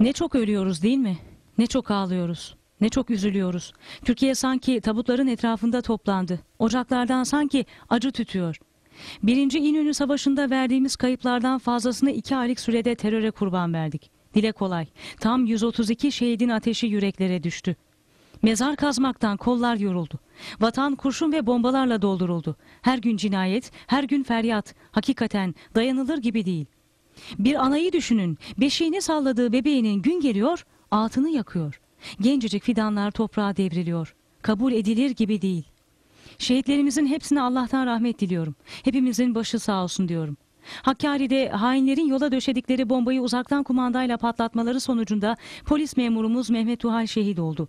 Ne çok ölüyoruz değil mi? Ne çok ağlıyoruz. Ne çok üzülüyoruz. Türkiye sanki tabutların etrafında toplandı. Ocaklardan sanki acı tütüyor. Birinci İnönü Savaşı'nda verdiğimiz kayıplardan fazlasını iki aylık sürede teröre kurban verdik. Dile kolay. Tam 132 şehidin ateşi yüreklere düştü. Mezar kazmaktan kollar yoruldu. Vatan kurşun ve bombalarla dolduruldu. Her gün cinayet, her gün feryat. Hakikaten dayanılır gibi değil. Bir anayı düşünün. Beşiğini salladığı bebeğinin gün geliyor, altını yakıyor. Gencecik fidanlar toprağa devriliyor. Kabul edilir gibi değil. Şehitlerimizin hepsine Allah'tan rahmet diliyorum. Hepimizin başı sağ olsun diyorum. Hakkari'de hainlerin yola döşedikleri bombayı uzaktan kumandayla patlatmaları sonucunda polis memurumuz Mehmet Tuhal şehit oldu.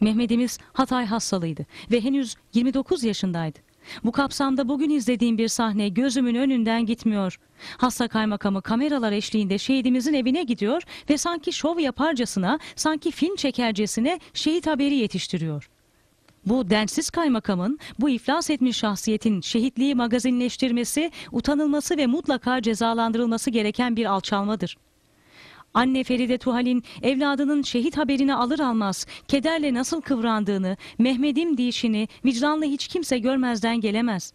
Mehmet'imiz Hatay hastalıydı ve henüz 29 yaşındaydı. Bu kapsamda bugün izlediğim bir sahne gözümün önünden gitmiyor. Hasta kaymakamı kameralar eşliğinde şehidimizin evine gidiyor ve sanki şov yaparcasına, sanki film çekercesine şehit haberi yetiştiriyor. Bu densiz kaymakamın, bu iflas etmiş şahsiyetin şehitliği magazinleştirmesi, utanılması ve mutlaka cezalandırılması gereken bir alçalmadır. Anne Feride Tuhal'in evladının şehit haberini alır almaz kederle nasıl kıvrandığını, Mehmet'im diyişini vicdanlı hiç kimse görmezden gelemez.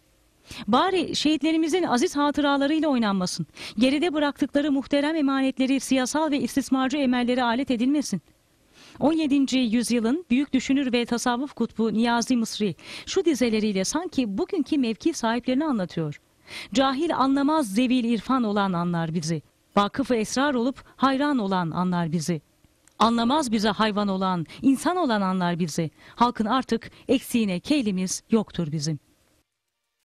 Bari şehitlerimizin aziz hatıralarıyla oynanmasın. Geride bıraktıkları muhterem emanetleri siyasal ve istismarcı emellere alet edilmesin. 17. yüzyılın büyük düşünür ve tasavvuf kutbu Niyazi Mısri şu dizeleriyle sanki bugünkü mevki sahiplerini anlatıyor. Cahil anlamaz zevil irfan olan anlar bizi. Vakıf-ı esrar olup hayran olan anlar bizi. Anlamaz bize hayvan olan, insan olan anlar bizi. Halkın artık eksiğine keylimiz yoktur bizim.